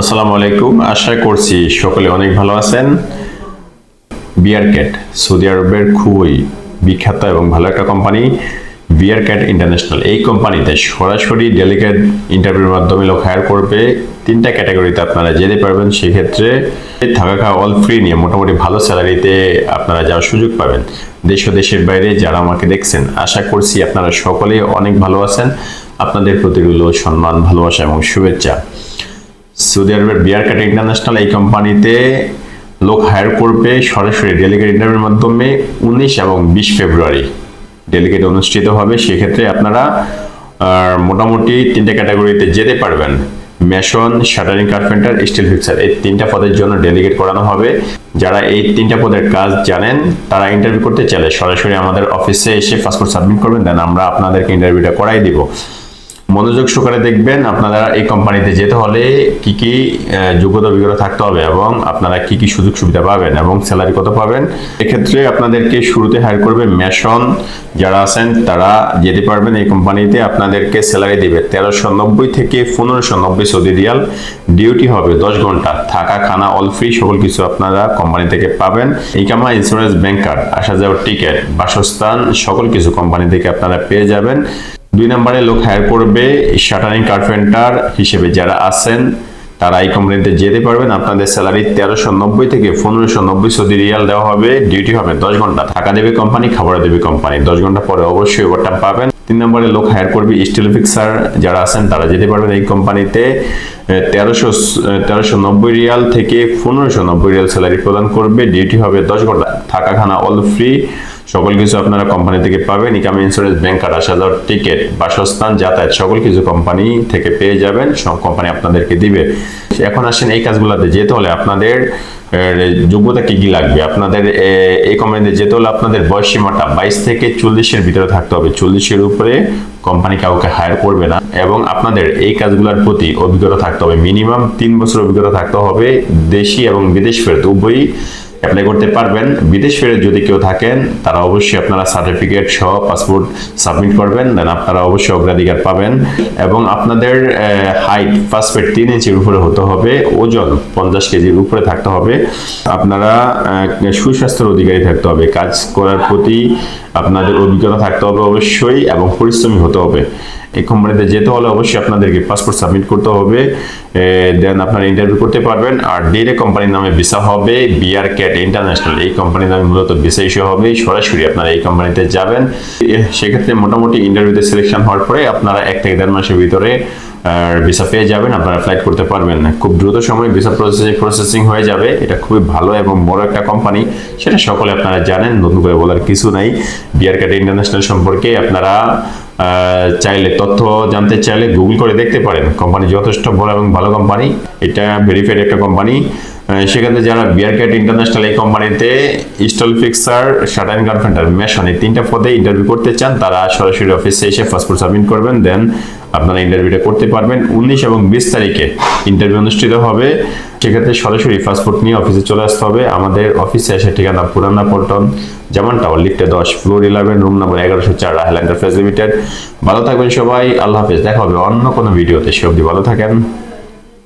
আসসালামু আলাইকুম। আশা করছি সকলে অনেক ভালো আছেন। বিয়ার ক্যাট সৌদি আরবের খুবই বিখ্যাত এবং ভালো একটা কোম্পানি বিয়ার ক্যাট ইন্টারন্যাশনাল। এই কোম্পানিতে সরাসরি ডেলিগেট ইন্টারভিউর মাধ্যমে লোক হায়ার করবে। তিনটা ক্যাটাগরিতে আপনারা যেতে পারবেন। সেক্ষেত্রে থাকা খাওয়া অল ফ্রি নিয়ে মোটামুটি ভালো স্যালারিতে আপনারা যাওয়ার সুযোগ পাবেন। দেশ ও দেশের বাইরে যারা আমাকে দেখছেন, আশা করছি আপনারা সকলেই অনেক ভালো আছেন। আপনাদের প্রতি সম্মান, ভালোবাসা এবং শুভেচ্ছা। সৌদি আরবের বিয়ার কাট ইন্টারন্যাশনাল এই কোম্পানিতে লোক হায়ার করবে সরাসরি ডেলিগেট ইন্টারভিউর মাধ্যমে উনিশ এবং বিশ ফেব্রুয়ারি। ডেলিগেট অনুষ্ঠিত হবে, সেক্ষেত্রে আপনারা মোটামুটি তিনটে ক্যাটাগরিতে যেতে পারবেন। Mason, shuttering carpenter, steel fixer. এই তিনটা পদের জন্য ডেলিগেট করানো হবে। যারা এই তিনটা পদের কাজ জানেন, তারা ইন্টারভিউ করতে চাইলে সরাসরি আমাদের অফিসে এসে পাসপোর্ট সাবমিট করবেন দেন আমরা আপনাদেরকে ইন্টারভিউটা করাই দিব। মনোযোগ সহকারে দেখবেন আপনারা এই কোম্পানিতে যেতে হলে কি কি যোগ্যতা অভিজ্ঞতা থাকতে হবে এবং আপনারা কি কি সুযোগ সুবিধা পাবেন এবং স্যালারি কত পাবেন। এক্ষেত্রে আপনাদেরকে শুরুতে হায়ার করবে মেশন যারা আছেন তারা যেতে পারবেন এই কোম্পানিতে। আপনাদেরকে স্যালারি দেবে তেরোশো নব্বই থেকে পনেরোশো নব্বই সৌদি রিয়াল। ডিউটি হবে দশ ঘণ্টা। থাকা, খানা অল ফ্রি সকল কিছু আপনারা কোম্পানি থেকে পাবেন। ইকামা ইন্স্যুরেন্স ব্যাংক কার্ড আসা যাওয়ার টিকিট বাসস্থান সকল কিছু কোম্পানি থেকে আপনারা পেয়ে যাবেন। দুই নম্বরে লোক হায়ার করবে শাটারিং কার্পেন্টার হিসেবে যারা আছেন, তারা এই কোম্পানিতে যেতে পারবেন। আপনাদের স্যালারি তেরোশো নব্বই থেকে পনেরোশো নব্বই সৌদি রিয়াল দেওয়া হবে। ডিউটি হবে দশ ঘণ্টা। থাকা দেবে কোম্পানি খাবার দেবে কোম্পানি দশ ঘণ্টা পরে অবশ্যই ওভারটাইম পাবেন। তিন নম্বরে লোক হায়ার করবে স্টিল ফিক্সার যারা আছেন, তারা যেতে পারবেন এই কোম্পানিতে তেরোশো তেরোশো নব্বই রিয়াল থেকে পনেরোশো নব্বই রিয়াল স্যালারি প্রদান করবে। ডিউটি হবে দশ ঘণ্টা। থাকা খানা অল ফ্রি সকল কিছু আপনারা কোম্পানি থেকে পাবেন। ইকাম ইন্স্যুরেন্স ব্যাংক কার্ড আসা যাওয়ার টিকিট বাসস্থান, যাতায়াত সকল কিছু কোম্পানি থেকে পেয়ে যাবেন। সব কোম্পানি আপনাদেরকে দিবে। এখন আসেন এই কাজগুলোতে যেতে হলে আপনাদের যোগ্যতা কি কি লাগবে? আপনাদের এই কোম্পানিতে যেতে হলে আপনাদের বয়স সীমাটা বাইশ থেকে চল্লিশের ভিতরে থাকতে হবে। চল্লিশের উপরে কোম্পানি কাউকে হায়ার করবে না। এবং আপনাদের এই কাজগুলোর প্রতি অভিজ্ঞতা থাকতে হবে। মিনিমাম তিন বছর অভিজ্ঞতা থাকতে হবে। দেশি এবং বিদেশ ফেরত, উভয়ই অ্যাপ্লাই করতে পারবেন। বিদেশ ফেরত যদি কেউ থাকেন, তারা অবশ্যই আপনারা সার্টিফিকেট সহ পাসপোর্ট সাবমিট করবেন দেন আপনারা অবশ্যই অগ্রাধিকার পাবেন এবং আপনাদের হাইট ফার্স্ট ফিট তিন ইঞ্চির উপরে হতে হবে, ওজন পঞ্চাশ কেজির উপরে থাকতে হবে। আপনারা সুস্বাস্থ্যের অধিকারী থাকতে হবে, কাজ করার প্রতি আপনাদের অভিজ্ঞতা থাকতে হবে অবশ্যই এবং পরিশ্রমী হতে হবে। এই কোম্পানিতে যেতে হলে অবশ্যই আপনাদেরকে পাসপোর্ট সাবমিট করতে হবে। দেন আপনারা ইন্টারভিউ করতে পারবেন। আর ডিরে কোম্পানির নামে ভিসা হবে। বিআর ক্যাট ইন্টারন্যাশনাল এই কোম্পানির নামে মূলত ভিসা ইস্যু হবে। সরাসরি আপনারা এই কোম্পানিতে যাবেন। সেক্ষেত্রে মোটামুটি ইন্টারভিউতে সিলেকশন হওয়ার পরে আপনারা এক থেকে দেড় মাসের ভিতরে ভিসা পেয়ে যাবেন। আপনারা ফ্লাইট করতে পারবেন খুব দ্রুত সময় ভিসা প্রসেসিং প্রসেসিং হয়ে যাবে। এটা খুবই ভালো এবং বড় একটা কোম্পানি সেটা সকলে আপনারা জানেন। নতুন করে বলার কিছু নাই। বিআর ক্যাট ইন্টারন্যাশনাল সম্পর্কে আপনারা চাইলে তথ্য জানতে চাইলে গুগল করে দেখতে পারেন। কোম্পানি যথেষ্ট বড় এবং ভালো কোম্পানি। এটা ভেরিফাইড একটা কোম্পানি। সেক্ষেত্রে যারা বিয়ার ক্যাট ইন্টারন্যাশনাল এই কোম্পানিতে steel fixer shuttering carpenter mason এই তিনটা পদে ইন্টারভিউ করতে চান, তারা সরাসরি অফিসে এসে পাসপোর্ট সাবমিট করবেন দেন আপনারা ইন্টারভিউটা করতে পারবেন। উনিশ এবং বিশ তারিখে ইন্টারভিউ অনুষ্ঠিত হবে। সেক্ষেত্রে সরাসরি পাসপোর্ট নিয়ে অফিসে চলে আসতে হবে। আমাদের অফিসে এসে ঠিকানা পুরানা পল্টন যেমন টাওয়ার লিফটে দশ ফ্লোর ইলেভেন রুম নাম্বার এগারোশো চার, রাহেল এন্টারপ্রাইজ লিমিটেড। ভালো থাকবেন সবাই, আল্লাহ হাফেজ। দেখা হবে অন্য কোনো ভিডিওতে সে অবধি ভালো থাকেন।